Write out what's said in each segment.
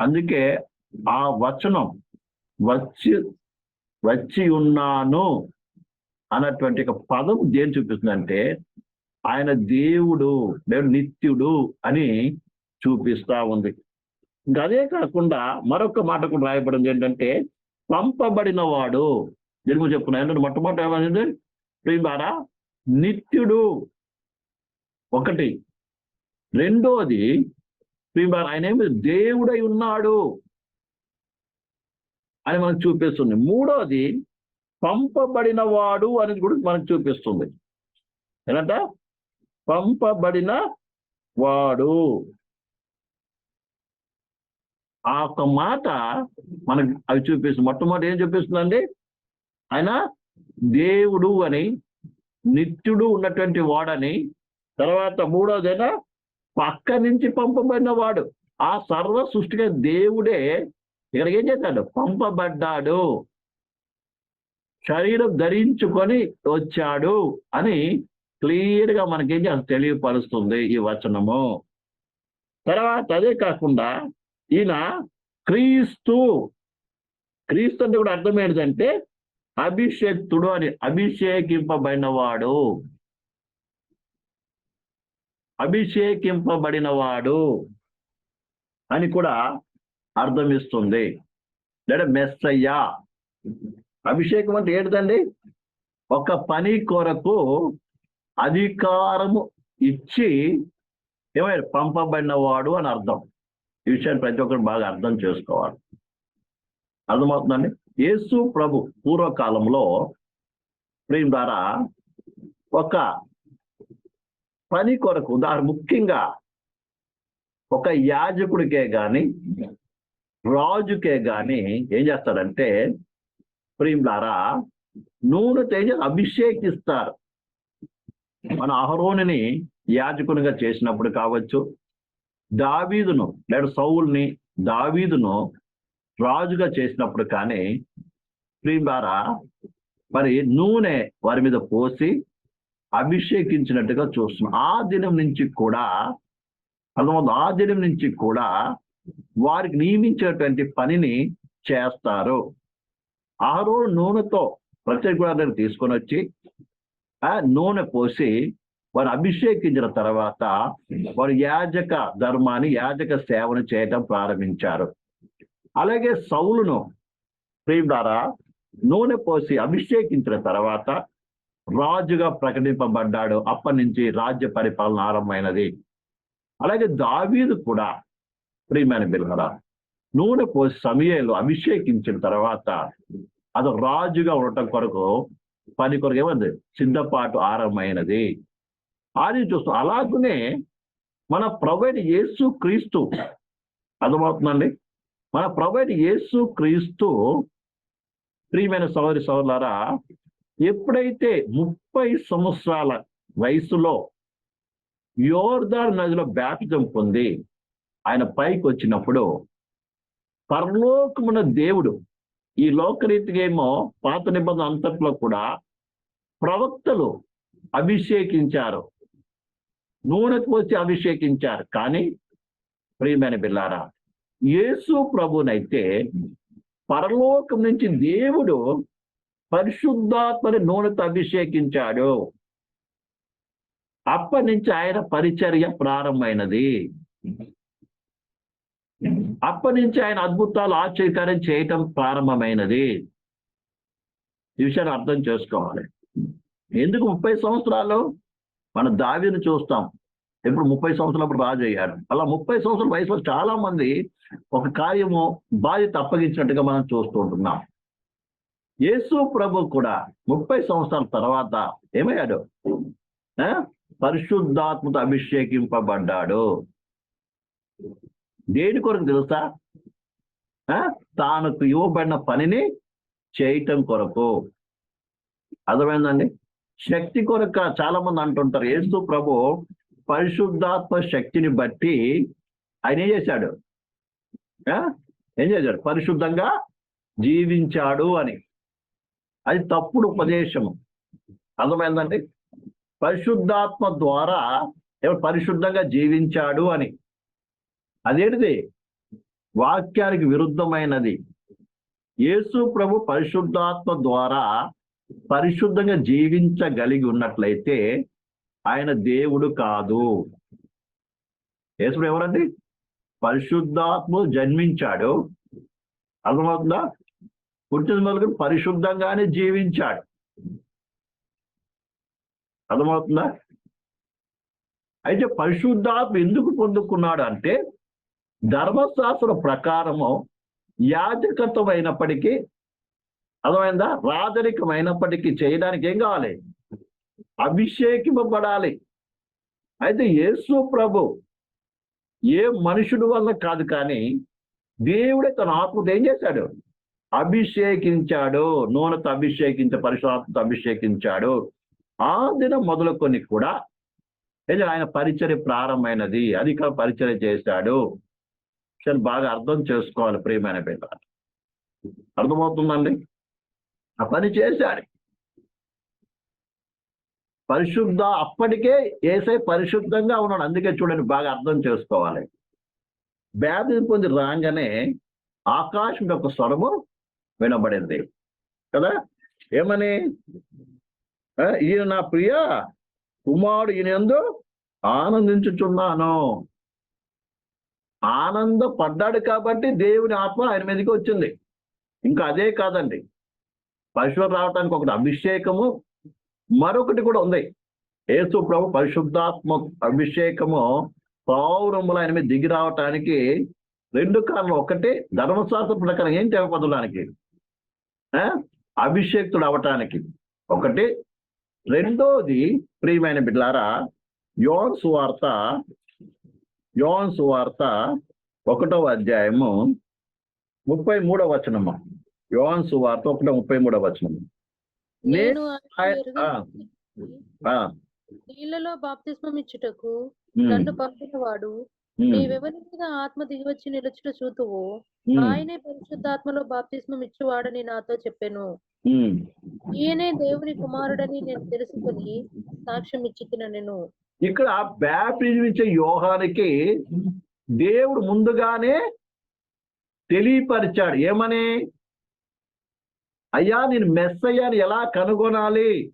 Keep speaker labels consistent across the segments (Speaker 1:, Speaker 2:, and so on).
Speaker 1: అందుకే ఆ వచనం వచ్చి వచ్చి ఉన్నాను అన్నటువంటి ఒక పదం దేని చూపిస్తుందంటే ఆయన దేవుడు దేవుడు నిత్యుడు అని చూపిస్తా ఉంది. ఇంకా అదే కాకుండా మరొక మాట కూడా రాయబడింది ఏంటంటే పంపబడిన వాడు దీని గురించి చెప్పుకున్నా ఏంటంటే మొట్టమొదటి ఏమైంది ప్రియులారా నిత్యుడు ఒకటి. రెండోది ఆయన ఏమి దేవుడై ఉన్నాడు అని మనకు చూపిస్తుంది. మూడోది పంపబడిన వాడు అనేది కూడా మనకు చూపిస్తుంది. ఏంటంట పంపబడిన వాడు. ఆ ఒక్క మాట మనకు అవి చూపిస్తుంది. మొట్టమొదటి ఏం చూపిస్తుందండి? ఆయన దేవుడు అని నిత్యుడు ఉన్నటువంటి వాడని. తర్వాత మూడోదైనా పక్క నుంచి పంపబడిన వాడు ఆ సర్వ సృష్టిగా దేవుడే ఇక్కడికి ఏం చేశాడు పంపబడ్డాడు. శరీరం ధరించుకొని వచ్చాడు అని క్లియర్గా మనకేం చేస్తుంది తెలియపరుస్తుంది ఈ వచనము. తర్వాత అదే కాకుండా ఈయన క్రీస్తు క్రీస్తు అంటే కూడా అర్థం ఏంటంటే అభిషేక్తుడు అని అభిషేకింపబడిన వాడు అభిషేకింపబడిన వాడు అని కూడా అర్థమిస్తుంది. లేదా మెస్సయ్యా. అభిషేకం అంటే ఏంటిదండి? ఒక పని కొరకు అధికారము ఇచ్చి ఏమైనా పంపబడిన వాడు అని అర్థం. ఈ విషయాన్ని ప్రతి ఒక్కరు బాగా అర్థం చేసుకోవాలి. అర్థమవుతుందండి? యేసు ప్రభు పూర్వకాలంలో ప్రేమ ద్వారా ఒక పని కొరకు ఉదాహరణ ముఖ్యంగా ఒక యాజకుడికే గాని రాజుకే గాని ఏం చేస్తారంటే ప్రియులారా నూనె తేజ అభిషేకిస్తారు. మన అహరోనిని యాజకునిగా చేసినప్పుడు కావచ్చు దావీదును లేదా సౌల్ని దావీదును రాజుగా చేసినప్పుడు కానీ ప్రియులారా మరి నూనె వారి మీద పోసి అభిషేకించినట్టుగా చూస్తున్నాం. ఆ దినం నుంచి కూడా అర్థమవుతుంది? ఆ దినం నుంచి కూడా వారికి నియమించినటువంటి పనిని చేస్తారు. ఆ రోజు నూనెతో ప్రత్యేక గుడారాన్ని తీసుకొని వచ్చి ఆ నూనె పోసి వారు అభిషేకించిన తర్వాత వారు యాజక ధర్మాన్ని యాజక సేవను చేయటం ప్రారంభించారు. అలాగే సౌలును ప్రియం ద్వారా నూనె పోసి అభిషేకించిన తర్వాత రాజుగా ప్రకటింపబడ్డాడు. అప్పటి నుంచి రాజ్య పరిపాలన ఆరంభమైనది. అలాగే దావీదు కూడా ప్రియమైన బిల్హరా నూనె పోసి సమయంలో అభిషేకించిన తర్వాత అది రాజుగా ఉండటం కొరకు పని కొరకు ఏమంది? సిద్ధపాటు ఆరంభమైనది. అది చూస్తాం. అలాగనే మన ప్రొవైడ్ యేసు క్రీస్తు అర్థమవుతుందండి? మన ప్రొవైడ్ యేసు క్రీస్తు ప్రియమైన సోదరి సోదరులారా ఎప్పుడైతే ముప్పై సంవత్సరాల వయసులో యోర్దార్ నదిలో బ్యాప్తిజం పొంది ఆయన పైకి వచ్చినప్పుడు పరలోకమున దేవుడు ఈ లోకరీతిగా పాత నిబంధన అంతట్లో కూడా ప్రవక్తలు అభిషేకించారు. నూనెకు వచ్చి అభిషేకించారు. కానీ ప్రియమైన బిల్లారా యేసు ప్రభునైతే పరలోకం నుంచి దేవుడు పరిశుద్ధాత్మని నూనెతో అభిషేకించాడు. అప్పటి నుంచి ఆయన పరిచర్య ప్రారంభమైనది. అప్పటి నుంచి ఆయన అద్భుతాలు ఆశ్చర్యకార్యం చేయటం ప్రారంభమైనది. ఈ విషయాన్ని అర్థం చేసుకోవాలి. ఎందుకు ముప్పై సంవత్సరాలు మన దావిని చూస్తాం. ఇప్పుడు ముప్పై సంవత్సరాలు రాజు అయ్యాడు. అలా ముప్పై సంవత్సరాల వయసులో చాలా మంది ఒక కార్యము బాధ్యత అప్పగించినట్టుగా మనం చూస్తూ ఉంటున్నాం. యేసు ప్రభు కూడా ముప్పై సంవత్సరాల తర్వాత ఏమయ్యాడు? ఆ? అభిషేకింపబడ్డాడు. దేని కొరకు తెలుసా? ఆ? తానుకు ఇవ్వబడిన పనిని చేయటం కొరకు. అర్థమైందండి? శక్తి కొరక చాలా మంది అంటుంటారు యేసు ప్రభు పరిశుద్ధాత్మ శక్తిని బట్టి ఆయన ఏం చేశాడు? ఏం చేశాడు? పరిశుద్ధంగా జీవించాడు అని. అది తప్పుడు ఉపదేశము. అర్థమైందండి? పరిశుద్ధాత్మ ద్వారా ఎవరు పరిశుద్ధంగా జీవించాడు అని. అదేంటిది? వాక్యానికి విరుద్ధమైనది. యేసు ప్రభు పరిశుద్ధాత్మ ద్వారా పరిశుద్ధంగా జీవించగలిగి ఉన్నట్లయితే ఆయన దేవుడు కాదు. యేసు ఎవరండి? పరిశుద్ధాత్మ జన్మించాడు. అర్థమవుతుందా? పుట్టిన మొదలుకొని పరిశుద్ధంగానే జీవించాడు. అర్థమవుతుందా? అయితే పరిశుద్ధాత్మ ఎందుకు పొందుకున్నాడు అంటే ధర్మశాస్త్ర ప్రకారము యాజకత్వం అయినప్పటికీ అర్థమైందా? రాజరికమైనప్పటికీ చేయడానికి ఏం కావాలి? అభిషేకింపబడాలి. అయితే యేసు ప్రభు ఏ మనుషుడు వల్ల కాదు కానీ దేవుడే తన ఆత్మతో ఏం చేశాడు? అభిషేకించాడు. నూనెతో అభిషేకించ పరిశుభాత్మతో అభిషేకించాడు. ఆ దినం మొదలుకొని కూడా ఏదో ఆయన పరిచర్య ప్రారంభమైనది. అధిక పరిచర్య చేశాడు. సరే బాగా అర్థం చేసుకోవాలి ప్రియమైన బిడ్డ అర్థమవుతుందండి? ఆ పని చేశాడు. పరిశుద్ధ అప్పటికే ఏసై పరిశుద్ధంగా ఉన్నాడు. అందుకే చూడండి బాగా అర్థం చేసుకోవాలి. వ్యాధి పొంది రాగానే ఆకాశం యొక్క స్వరము వినబడింది. కదా? ఏమని? ఆ, ఈయన నా ప్రియ కుమారుడు ఈయన ఎందు ఆనందించుచున్నాను. ఆనంద పడ్డాడు కాబట్టి దేవుని ఆత్మ ఆయన మీదకి వచ్చింది. ఇంకా అదే కాదండి. పరిశుభ్రం రావటానికి ఒకటి అభిషేకము మరొకటి కూడా ఉంది. యేసు ప్రభు పరిశుద్ధాత్మ అభిషేకము పౌరములు ఆయన మీద దిగి రావటానికి రెండు కారణం ఒకటి ధర్మశాస్త్ర ప్రకారం ఏం తెగపదడానికి అభిషేక్తుడు అవటానికి ఒకటి. రెండోది ప్రియమైన బిడ్లారా యోన్ సువార్త యోన్ సువార్త ఒకటవ అధ్యాయము ముప్పై మూడవ వచనము. యోన్ సువార్త ఒకటో ముప్పై మూడవ వచనము. నేను
Speaker 2: నీళ్ళలో బాప్తిస్మం ఇచ్చుటకు నన్ను పంపినవాడు నీవెవరి మీద ఆత్మ దిగివచ్చి నిలుచుట చూతువో. ఆయనే పరిశుద్ధాత్మలో బాప్తిస్మం ఇచ్చువాడని నాతో చెప్పెను. ఈయనే దేవుని కుమారుడని నేను తెలుసుకుని సాక్ష్యం ఇచ్చి నేను.
Speaker 1: ఇక్కడ బ్యాప్టిజం ఇచ్చే యోహానికి దేవుడు ముందుగానే తెలియపరిచాడు. ఏమని? అయ్యా నేను మెస్సయ్యాని ఎలా కనుగొనాలి?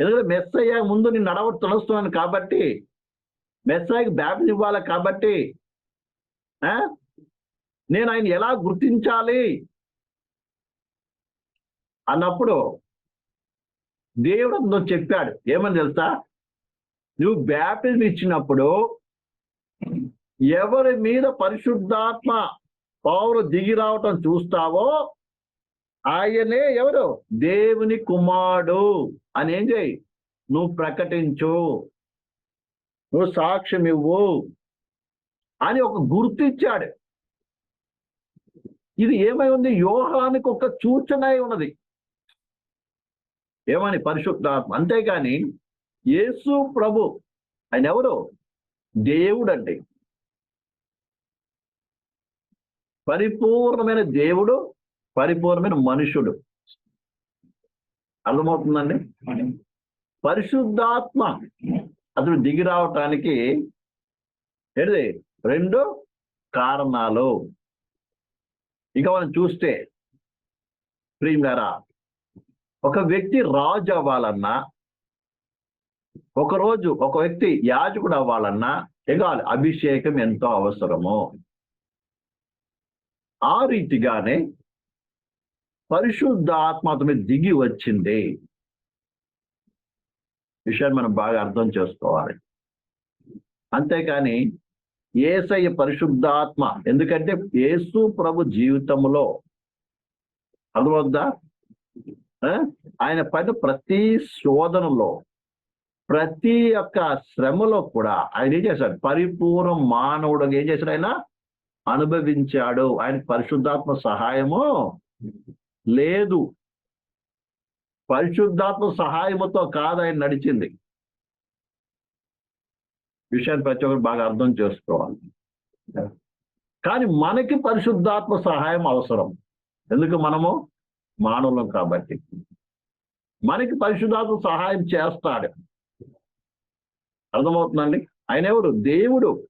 Speaker 1: ఎందుకంటే మెస్సయ్య ముందు నేను నడవ తొలస్తున్నాను కాబట్టి మెస్సాయికి బ్యాప్తి ఇవ్వాలి కాబట్టి ఆ? నేను ఆయన ఎలా గుర్తించాలి? అన్నప్పుడు దేవుడు అందులో చెప్పాడు. ఏమని తెలుసా? నువ్వు బ్యాప్టిజం ఇచ్చినప్పుడు ఎవరి మీద పరిశుద్ధాత్మ పౌరు దిగి రావటం చూస్తావో ఆయనే ఎవరు? దేవుని కుమారుడు. అని ఏం చేయి? నువ్వు ప్రకటించు. నువ్వు సాక్ష్యం ఇవ్వు అని ఒక గుర్తు ఇచ్చాడు. ఇది ఏమై ఉంది? యోహానికి ఒక సూచన అయి ఉన్నది. ఏమని? పరిశుద్ధాత్మ. అంతేగాని యేసు ప్రభు ఆయన ఎవరు? దేవుడు అండి పరిపూర్ణమైన దేవుడు పరిపూర్ణమైన మనుషుడు. అర్థమవుతుందండి? పరిశుద్ధాత్మ. అతను దిగి రావటానికి ఏంటి రెండు కారణాలు. ఇక మనం చూస్తే ప్రియులారా ఒక వ్యక్తి రాజు అవ్వాలన్నా ఒక రోజు ఒక వ్యక్తి యాజకుడు అవ్వాలన్నా ఎగాలి అభిషేకం ఎంతో అవసరము. ఆ రీతిగానే పరిశుద్ధ ఆత్మ దిగి వచ్చింది. విషయాన్ని మనం బాగా అర్థం చేసుకోవాలి. అంతేకాని ఏసయ్య పరిశుద్ధాత్మ ఎందుకంటే యేసు ప్రభు జీవితంలో అర్థమవుద్దా ఆ? ఆయన పైన ప్రతి శోధనలో ప్రతి ఒక్క శ్రమలో కూడా ఆయన ఏం చేశాడు? పరిపూర్ణ మానవుడు ఏం చేశాడు ఆయన? అనుభవించాడు. ఆయన పరిశుద్ధాత్మ సహాయము లేదు. పరిశుద్ధాత్మ సహాయముతో కాదు ఆయన నడిచింది. విషయాన్ని ప్రతి ఒక్కరు బాగా అర్థం చేసుకోవాలి. కానీ మనకి పరిశుద్ధాత్మ సహాయం అవసరం. ఎందుకు మనము? మానవులం కాబట్టి. మనకి పరిశుద్ధాత్మ సహాయం చేస్తాడు. అర్థమవుతుందండి? ఆయన ఎవరు? దేవుడు.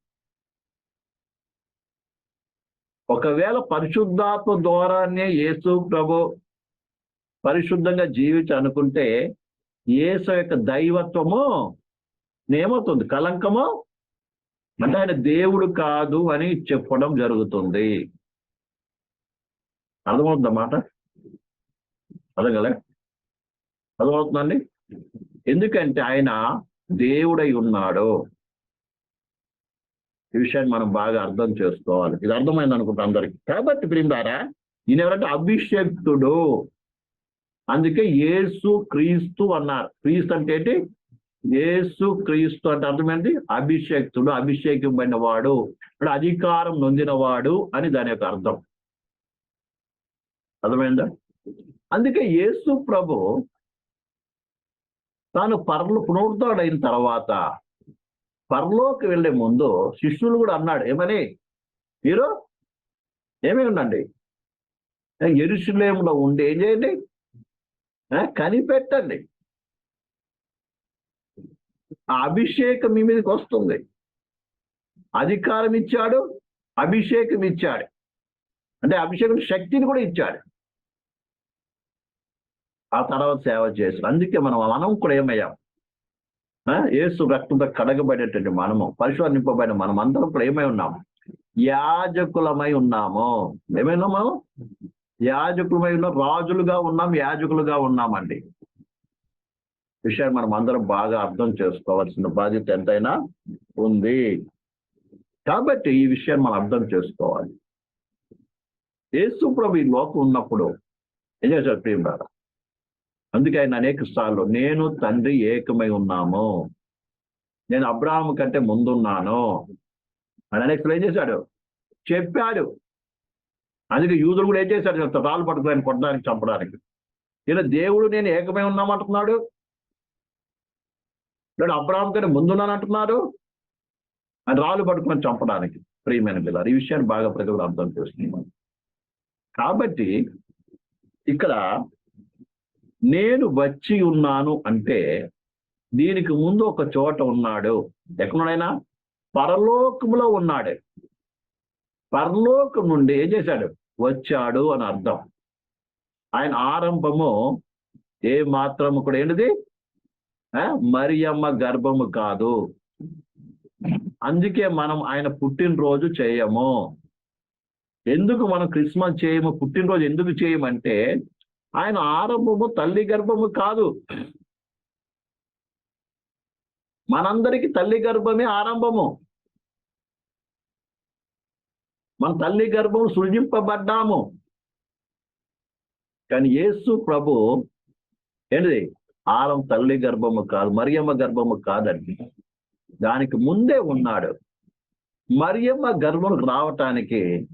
Speaker 1: ఒకవేళ పరిశుద్ధాత్మ ద్వారానే యేసు ప్రభు పరిశుద్ధంగా జీవించి అనుకుంటే యేసు యొక్క దైవత్వము ఏమవుతుంది? కలంకము అంటే ఆయన దేవుడు కాదు అని చెప్పడం జరుగుతుంది. అర్థమవుతుందా మాట? అర్థం కదా? అర్థమవుతుందండి ఎందుకంటే ఆయన దేవుడై ఉన్నాడు. ఈ విషయాన్ని మనం బాగా అర్థం చేసుకోవాలి. ఇది అర్థమైంది అనుకుంటా అందరికి. కాబట్టి ప్రియులారా ఈయన ఎవరంటే అభిషేక్తుడు. అందుకే యేసు క్రీస్తు అన్నారు. క్రీస్తు అంటే ఏంటి? యేసు క్రీస్తు అంటే అర్థమేంటి అభిషేక్తుడు అభిషేకింపడిన వాడు ఇప్పుడు అధికారం నొందినవాడు అని దాని యొక్క అర్థం. అర్థమైందా? అందుకే యేసు ప్రభు తాను పర్లు పునరుద్ధుడైన తర్వాత పరలోకి వెళ్ళే ముందు శిష్యులు కూడా అన్నాడు ఏమని? మీరు ఏమేమి ఉండండి? ఎరుసలేములో ఉండి ఏం చేయండి? కనిపెట్టండి. ఆ అభిషేకం మీ మీదకి వస్తుంది. అధికారం ఇచ్చాడు అభిషేకం ఇచ్చాడు. అంటే అభిషేకం శక్తిని కూడా ఇచ్చాడు. ఆ తర్వాత సేవ చేశారు అందుకే మనం మనం కూడా ఏమయ్యాం? ఆ, రక్తంతో కడగబడేటువంటి మనము పరిశోధింపబడిన మనం అందరం కూడా ఏమై ఉన్నాము యాజకులమై ఉన్నాము. ఏమైనా మనం యాజకులమై ఉన్నాం రాజులుగా ఉన్నాం యాజకులుగా ఉన్నామండి. విషయాన్ని మనం అందరం బాగా అర్థం చేసుకోవాల్సిన బాధ్యత ఎంతైనా ఉంది. కాబట్టి ఈ విషయాన్ని మనం అర్థం చేసుకోవాలి. యేసుప్రభు ఈ లోకం ఉన్నప్పుడు ఏం చేశారు ప్రియులారా? అందుకే ఆయన అనేక సార్లు నేను తండ్రి ఏకమై ఉన్నాము. నేను అబ్రాహం కంటే ముందున్నాను. అని అనేక ఏం చేశాడు? చెప్పాడు. అందుకే యూదులు కూడా ఏం చేశారు చెప్తా రాళ్ళు పట్టుకుని కొట్టడానికి చంపడానికి. ఇలా దేవుడు నేను ఏకమై ఉన్నామంటున్నాడు లేడు అబ్రాహం కానీ ముందున్నానంటున్నాడు అని రాళ్ళు పట్టుకొని చంపడానికి. ప్రియమైన పిల్లలు ఈ విషయాన్ని బాగా ప్రతి అర్థం చేసుకున్నాను కాబట్టి ఇక్కడ నేను వచ్చి ఉన్నాను అంటే దీనికి ముందు ఒక చోట ఉన్నాడు. ఎక్కడైనా పరలోకములో ఉన్నాడు. పరలోకం నుండి ఏం చేశాడు? వచ్చాడు అని అర్థం. ఆయన ఆరంభము ఏ మాత్రము కూడా ఏంటిది? ఆ, మరియమ్మ గర్భము కాదు. అందుకే మనం ఆయన పుట్టినరోజు చేయము. ఎందుకు మనం క్రిస్మస్ చేయము? పుట్టినరోజు ఎందుకు చేయమంటే ఆయన ఆరంభము తల్లి గర్భము కాదు. మనందరికీ తల్లి గర్భమే ఆరంభము. మన తల్లి గర్భం సృజింపబడ్డాము. కానీ యేసు ప్రభు ఏంటిది? ఆలం తల్లి గర్భము కాదు మరియమ్మ గర్భము కాదండి. దానికి ముందే ఉన్నాడు. మరియమ్మ గర్భం రావటానికి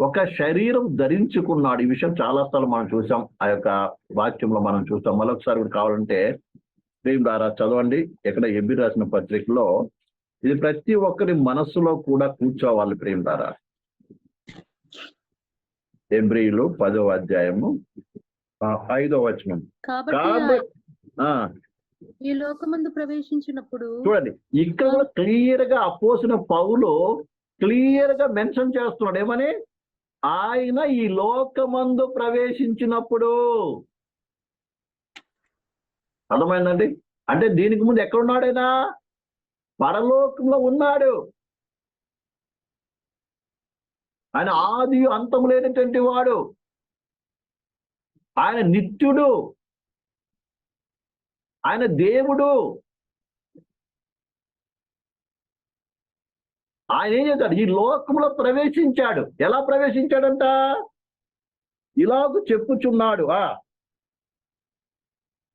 Speaker 1: ఒక శరీరం ధరించుకున్నాడు. ఈ విషయం చాలా సార్లు మనం చూసాం. ఆ యొక్క వాక్యంలో మనం చూసాం మరొకసారి కూడా కావాలంటే ప్రేమ్ ద్వారా చదవండి. ఇక్కడ ఎబ్బి రాసిన పత్రికలో ఇది ప్రతి ఒక్కరి మనస్సులో కూడా కూర్చోవాలి ప్రేమ్ ద్వారా ఎబ్రిలు పదో అధ్యాయము ఐదో వచనం.
Speaker 2: ఈ లోకమందు ప్రవేశించినప్పుడు
Speaker 1: చూడండి ఇక్కడ కూడా క్లియర్గా అపోసిన పౌలు క్లియర్గా మెన్షన్ చేస్తున్నాడు. ఏమని? ఆయన ఈ లోకమందు ప్రవేశించినప్పుడు. అర్థమైందండి? అంటే దీనికి ముందు ఎక్కడ ఉన్నాడైనా పరలోకంలో ఉన్నాడు. ఆయన ఆది అంతము లేనటువంటి వాడు. ఆయన నిత్యుడు. ఆయన దేవుడు. ఆయన ఏం చేశాడు ఈ లోకంలో ప్రవేశించాడు. ఎలా ప్రవేశించాడంట? ఇలాగ చెప్పుచున్నాడు. ఆ.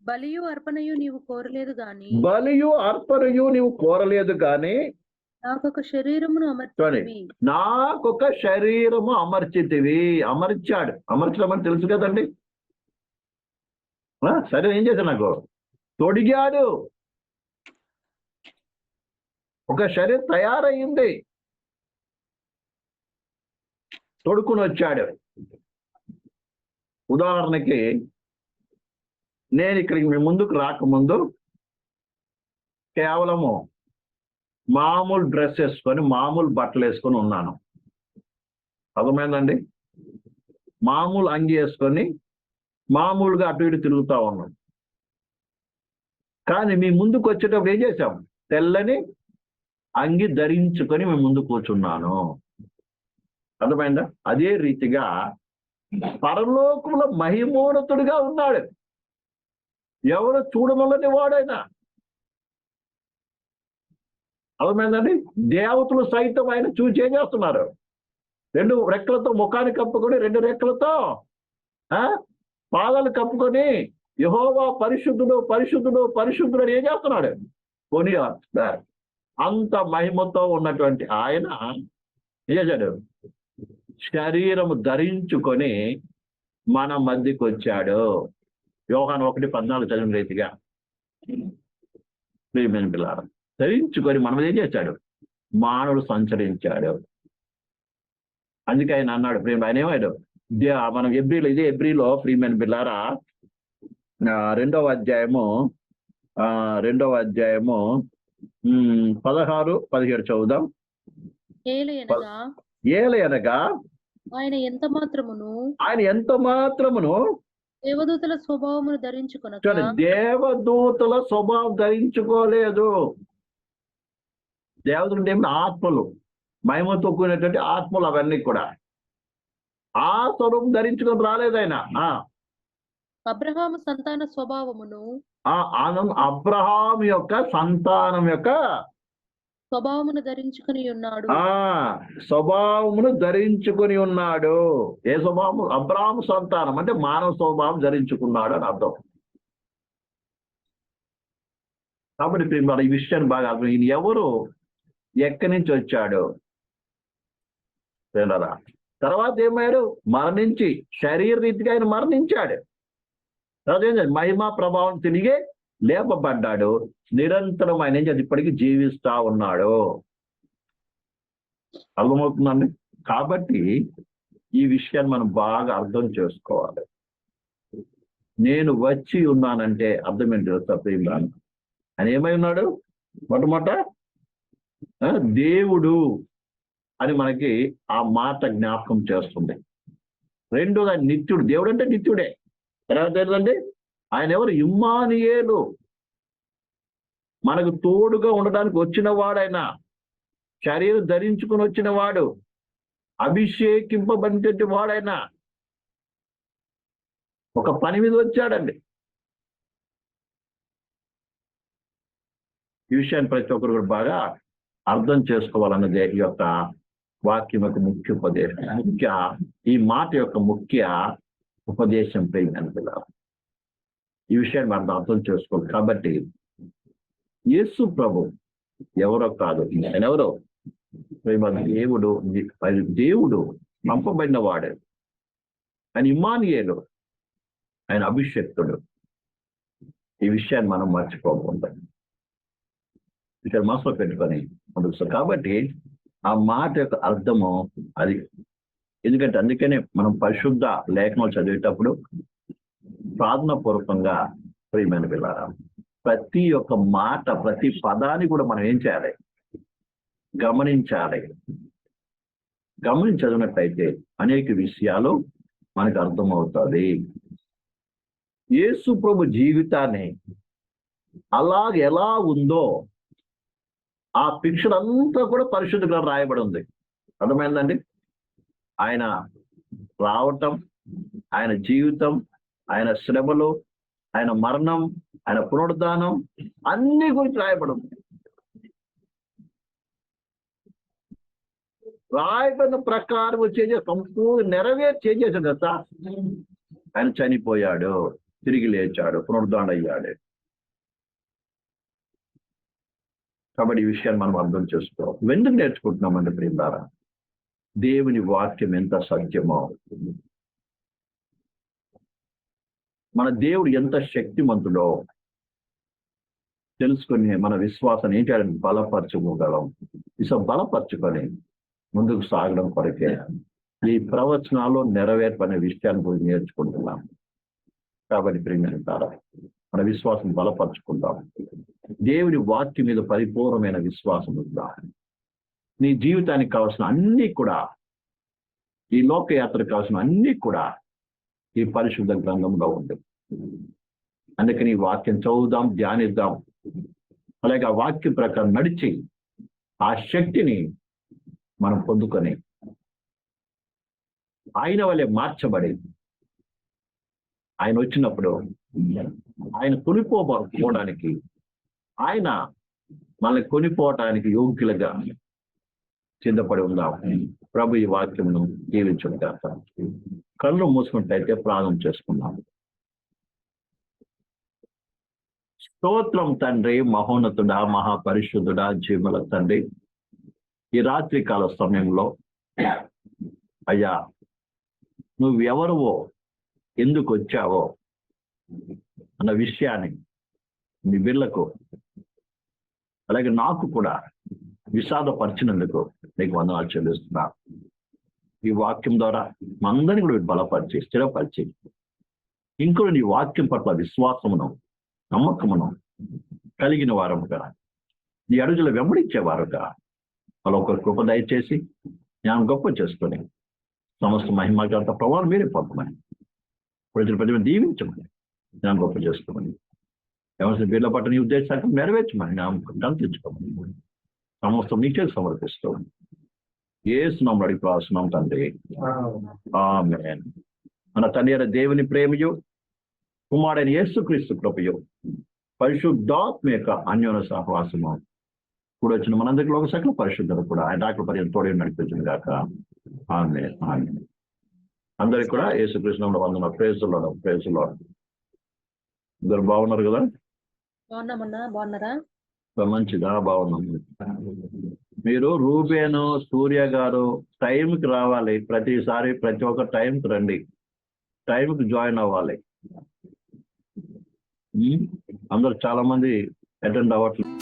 Speaker 2: బలియు అర్పణయు నీవు కోరలేదు గాని.
Speaker 1: బలియు అర్పణయు నీవు కోరలేదు కానీ
Speaker 2: నాకొక శరీరమును అమర్చితివి.
Speaker 1: నాకొక శరీరము అమర్చితివి. అమర్చాడు. అమర్చడం అని తెలుసు కదండి. సరే ఏం చేశాడు నాకు? తొడిగాడు. ఒక శరీరం తయారయ్యింది తొడుకుని వచ్చాడు. ఉదాహరణకి నేను ఇక్కడికి మీ ముందుకు రాకముందు కేవలము మామూలు డ్రెస్ వేసుకొని మామూలు బట్టలు వేసుకొని ఉన్నాను. అర్థమైందండి? మామూలు అంగి వేసుకొని మామూలుగా అటు ఇటు తిరుగుతా ఉన్నాం. కానీ మీ ముందుకు వచ్చేటప్పుడు ఏం చేశాం? తెల్లని అంగి ధరించుకొని మేము ముందు కూర్చున్నాను. అర్థమైందా? అదే రీతిగా పరలోకంలో మహిమోన్నతుడిగా ఉన్నాడు. ఎవరు చూడమల్లని వాడైనా. అర్థమైందండి? దేవతలు సైతం ఆయన చూసి ఏం చేస్తున్నారు. రెండు రెక్కలతో ముఖాన్ని కప్పుకొని రెండు రెక్కలతో ఆ? పాదాలు కప్పుకొని యహోవా పరిశుద్ధుడు పరిశుద్ధుడు పరిశుద్ధుడు అని ఏం చేస్తున్నాడు? కొని అంత మహిమతో ఉన్నటువంటి ఆయన ఏం చేశాడు? శరీరము ధరించుకొని మన మధ్యకి వచ్చాడు. యోహాన్ ఒకటి పద్నాలుగు చదివిన రీతిగా. ప్రియమైన పిల్లారా ధరించుకొని మనం ఏం చేశాడు మానవుడు సంచరించాడు. అందుకే ఆయన అన్నాడు ప్రేమ ఆయన ఏమాడు మనం ఎబ్రిలో ఇదే ఎబ్రిలో ప్రియమైన బిల్లారా రెండవ అధ్యాయము ఆ రెండవ అధ్యాయము పదహారు పదిహేడు చదువుదాం.
Speaker 2: ఏలయనగా
Speaker 1: ఏలయనగా
Speaker 2: ఆయన ఎంత మాత్రమును?
Speaker 1: ఆయన ఎంత మాత్రమును?
Speaker 2: దేవదూతల స్వభావమును ధరించుకొనక
Speaker 1: చూడండి దేవదూతల స్వభావం ధరించుకోలేదు. దేవతలు ఏమిటి? ఆత్మలు. మహిమతో కూడినటువంటి ఆత్మలు అవన్నీ కూడా. ఆ స్వరూపం ధరించుకొని రాలేదు ఆయన. ఆ,
Speaker 2: అబ్రహాము సంతాన స్వభావమును
Speaker 1: ఆ ఆనం అబ్రహాం యొక్క సంతానం యొక్క
Speaker 2: స్వభావమును ధరించుకుని ఉన్నాడు.
Speaker 1: ఆ స్వభావమును ధరించుకొని ఉన్నాడు. ఏ స్వభావం అబ్రాహం సంతానం. అంటే మానవ స్వభావం ధరించుకున్నాడు అని అర్థం. కాబట్టి మన ఈ విషయాన్ని బాగా అర్థం. ఈయన ఎవరు? ఎక్కడి నుంచి వచ్చాడు? వినరా తర్వాత ఏమయ్యాడు? మరణించి శరీర రీతిగా ఆయన మరణించాడు. తర్వాత ఏం ప్రభావం తిరిగి లేపబడ్డాడు. నిరంతరం ఆయన ఏం చేయాలి ఇప్పటికీ జీవిస్తా ఉన్నాడు. అర్థమవుతుందండి? కాబట్టి ఈ విషయాన్ని మనం బాగా అర్థం చేసుకోవాలి. నేను వచ్చి ఉన్నానంటే అర్థం ఏంటి తెలుసా ఆయన ఏమై ఉన్నాడు? మొట్టమొదట దేవుడు అని మనకి ఆ మాట జ్ఞాపకం చేస్తుంది. రెండోది ఆయన నిత్యుడు. దేవుడు అంటే నిత్యుడే. ఎలా తెలుసండి? ఆయన ఎవరు? ఇమ్మానియేలు. మనకు తోడుగా ఉండడానికి వచ్చిన వాడైనా శరీరం ధరించుకుని వచ్చిన వాడు అభిషేకింపబడినటువంటి వాడైనా ఒక పని మీద వచ్చాడండి. ఈ విషయాన్ని ప్రతి ఒక్కరు కూడా బాగా అర్థం చేసుకోవాలన్నదే ఈ యొక్క వాక్యం యొక్క ముఖ్య ఉపదేశం. ముఖ్య ఈ మాట యొక్క ముఖ్య ఉపదేశం ప్రేమ పిల్లలు ఈ విషయాన్ని మనం అర్థం చేసుకోవాలి. కాబట్టి యేసు ప్రభు ఎవరో కాదు. ఆయన ఎవరో? ప్రేమ దేవుడు దేవుడు పంపబడిన వాడు. ఆయన ఇమానియేలు ఆయన అభిషక్తుడు. ఈ విషయాన్ని మనం మర్చిపోకుండా ఇక్కడ మనసులో పెట్టుకొని ముందుకు కాబట్టి ఆ మాట యొక్క అర్థము అది. ఎందుకంటే అందుకనే మనం పరిశుద్ధ లేఖనాలు చదివేటప్పుడు ప్రార్థన పూర్వకంగా ప్రియమైన పిల్లారా ప్రతి ఒక్క మాట ప్రతి పదాన్ని కూడా మనం ఏం చేయాలి? గమనించాలి. గమనించి అనేక విషయాలు మనకు అర్థమవుతుంది యేసు ప్రభు జీవితాన్ని అలాగ ఎలా ఉందో ఆ పిక్చర్ అంతా కూడా పరిశుద్ధంగా రాయబడి ఉంది. అర్థమైందండి? ఆయన రావటం ఆయన జీవితం ఆయన శ్రమలు ఆయన మరణం ఆయన పునరుద్ధానం అన్ని గురించి రాయబడి ఉంది. రాయబడిన ప్రకారం చేసే సంపూర్ణ నెరవేర్ చేసేసాడు కదా ఆయన చనిపోయాడు తిరిగి లేచాడు పునరుద్ధానం అయ్యాడు కాబట్టి ఈ విషయాన్ని మనం అర్థం చేసుకోవాలి. ఎందుకు నేర్చుకుంటున్నామండి ప్రియులారా? దేవుని వాక్యం ఎంత సత్యమో. మన దేవుడు ఎంత శక్తిమంతుడో తెలుసుకుని మన విశ్వాసాన్ని ఏం చేయాలని బలపరచుకోగలం. ఇస బలపరచుకొని ముందుకు సాగడం కొరకే ఈ ప్రవచనాల్లో నెరవేర్పనే విషయాన్ని గురించి నేర్చుకుంటున్నాం. కాబట్టి ప్రేమిస్తారా మన విశ్వాసం బలపరచుకుందాం. దేవుని వాక్యం మీద పరిపూర్ణమైన విశ్వాసం ఉందా నీ జీవితానికి కావాల్సిన అన్ని కూడా ఈ లోకయాత్ర కావాల్సిన అన్ని కూడా ఈ పరిశుద్ధ గ్రంథంలో ఉంది అందుకని వాక్యం చదువుదాం ధ్యానిద్దాం. అలాగే ఆ వాక్యం ప్రకారం నడిచి ఆ శక్తిని మనం పొందుకొని ఆయన వల్లే మార్చబడి ఆయన వచ్చినప్పుడు ఆయన కొనిపోవడానికి ఆయన మనల్ని కొనిపోవటానికి యోగ్యులుగా చిందపడి ఉందాం ప్రభు ఈ వాక్యమును జీవించడం కళ్ళు మూసుకుంటైతే ప్రాణం చేసుకున్నాం స్తోత్రం తండ్రి మహోన్నతుడా మహాపరిశుద్ధుడా జీవుల తండ్రి. ఈ రాత్రి కాల సమయంలో అయ్యా నువ్వెవరువో ఎందుకు వచ్చావో అన్న విషయాన్ని నీ బిళ్ళకు అలాగే నాకు కూడా విషాదపరిచినందుకు నీకు వందనాలు చెల్లిస్తున్నా. ఈ వాక్యం ద్వారా మందరిని కూడా బలపరిచి స్థిరపరిచి ఇంకొక నీ వాక్యం పట్ల విశ్వాసమును నమ్మకమును కలిగిన వారముగా నీ అడుగుల వెంబడించేవారుగా వాళ్ళ ఒక కృప దయచేసి జ్ఞానం గొప్ప చేసుకొని సమస్త మహిమగంత ప్రభావం మీరే పొందమని ప్రజలు ప్రజలు దీవించమని. జ్ఞానం గొప్ప చేసుకోమని. ఎవరి వీళ్ళ పట్ల నీ ఉద్దేశాన్ని నెరవేర్చమని జ్ఞానం తెచ్చుకోమని. సమస్తం నీకే సమర్పిస్తామని. ఏ సునాం అడిగి ప్రాస్తున్నాం తండ్రి. మన తండ్రి అయిన దేవుని ప్రేమయు కుమారుడైన యేసుక్రీస్తు కృపయు పరిశుద్ధాత్మ యొక్క అన్యోన సహవాసము. కూడా వచ్చిన మనందరికీ ఒక సకల పరిశుద్ధత కూడా ఆయన డాక్టర్ పర్యంత తోడే నడిపించింది కాక ఆమె ఆమె అందరికి కూడా యేసుకృష్ణంలో వందన ప్రేసులో ప్రేసులో ఇద్దరు బాగున్నారు కదా?
Speaker 2: బాగున్నామన్నా బాగున్నారా?
Speaker 1: మంచిదా బాగున్నాం. మీరు రూబేను సూర్య గారు టైంకి రావాలి ప్రతిసారి ప్రతి ఒక్క టైంకి రండి. టైంకి జాయిన్ అవ్వాలి. అందరు చాలా మంది అటెండ్ అవ్వట్లేదు